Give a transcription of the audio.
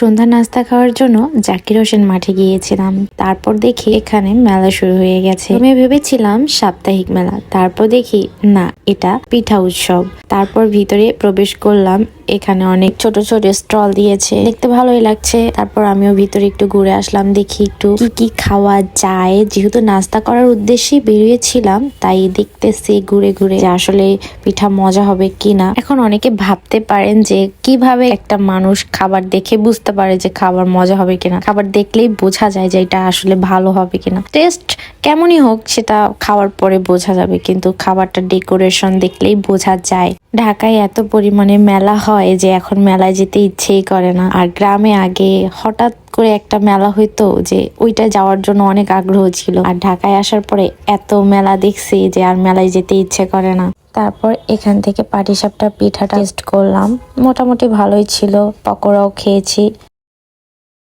সন্ধ্যা নাস্তা খাওয়ার জন্য জাকির হোসেন মাঠে গিয়েছিলাম। তারপর দেখি এখানে মেলা শুরু হয়ে গেছে। আমি ভেবেছিলাম সাপ্তাহিক মেলা। তারপর দেখি, না, এটা পিঠা উৎসব। তারপর ভিতরে প্রবেশ করলাম। এখানে অনেক ছোট ছোট স্টল দিয়েছে। দেখতে ভালোই লাগছে। তারপর আমিও ভিতরে একটু ঘুরে আসলাম, দেখি একটু কি কি খাওয়া যায়। যেহেতু নাস্তা করার উদ্দেশ্যে বেরিয়েছিলাম, তাই দেখতেছি ঘুরে ঘুরে আসলে পিঠা মজা হবে কিনা। এখন অনেকে ভাবতে পারেন যে কীভাবে একটা মানুষ খাবার দেখে বুঝতে পারে যে খাবার মজা হবে কিনা। খাবার দেখলেই বোঝা যায় যে এটা আসলে ভালো হবে কিনা। টেস্ট কেমনই হোক, সেটা খাওয়ার পরে বোঝা যাবে, কিন্তু খাবারটা ডেকোরেশন দেখলেই বোঝা যায়। ঢাকায় এত পরিমাণে মেলা হয় যে এখন মেলায় যেতে ইচ্ছেই করে না। আর গ্রামে আগে হঠাৎ করে একটা মেলা হইতো যে ওইটা যাওয়ার জন্য অনেক আগ্রহ ছিল। আর ঢাকায় আসার পরে এত মেলা দেখছি যে আর মেলায় যেতে ইচ্ছে করে না। তারপর এখান থেকে পাটিসাপটা পিঠাটা টেস্ট করলাম। মোটামুটি ভালোই ছিল, পকোড়াও খেয়েছি।